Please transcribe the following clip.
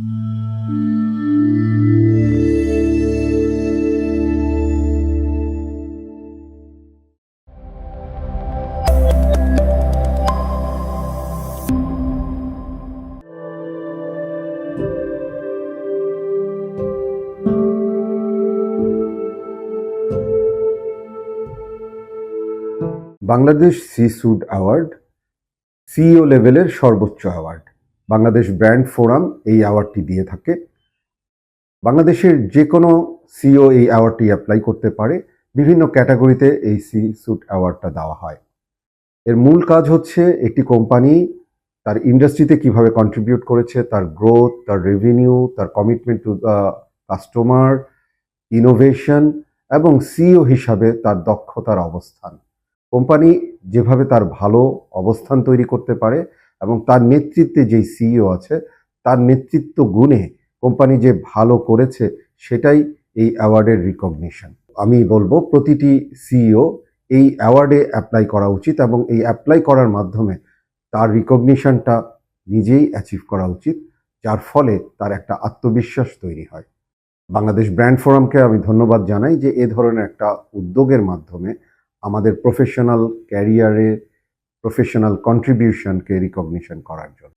Bangladesh C suite award CEO লেভেলের সর্বোচ্চ award Bangladesh brand forum এই অ্যাওয়ার্ডটি দিয়ে থাকে। বাংলাদেশের যে কোনো সিও এই অ্যাওয়ার্ডটি অ্যাপ্লাই করতে পারে। বিভিন্ন ক্যাটাগরিতে এই সি সুট অ্যাওয়ার্ডটা দেওয়া হয়। এর মূল কাজ হচ্ছে একটি কোম্পানি তার ইন্ডাস্ট্রিতে কীভাবে কন্ট্রিবিউট করেছে, তার গ্রোথ তার রেভিনিউ তার commitment to the customer innovation এবং সিও হিসাবে তার দক্ষতার অবস্থান। কোম্পানি যেভাবে তার ভালো অবস্থান তৈরি করতে পারে এবং তার নেতৃত্বে যেই সিইও আছে, তার নেতৃত্ব গুণে কোম্পানি যে ভালো করেছে, সেটাই এই অ্যাওয়ার্ডের রিকগনিশন আমি বলব, প্রতিটি সিইও এই অ্যাওয়ার্ডে অ্যাপ্লাই করা উচিত এবং এই অ্যাপ্লাই করার মাধ্যমে তার রিকগনিশনটা নিজেই অ্যাচিভ করা উচিত, যার ফলে তার একটা আত্মবিশ্বাস তৈরি হয়। বাংলাদেশ ব্র্যান্ড ফোরামকে আমি ধন্যবাদ জানাই যে এ ধরনের একটা উদ্যোগের মাধ্যমে আমাদের প্রফেশনাল ক্যারিয়ারে প্রফেশনাল কন্ট্রিবিউশনকে রিকগনিশন করার জন্য।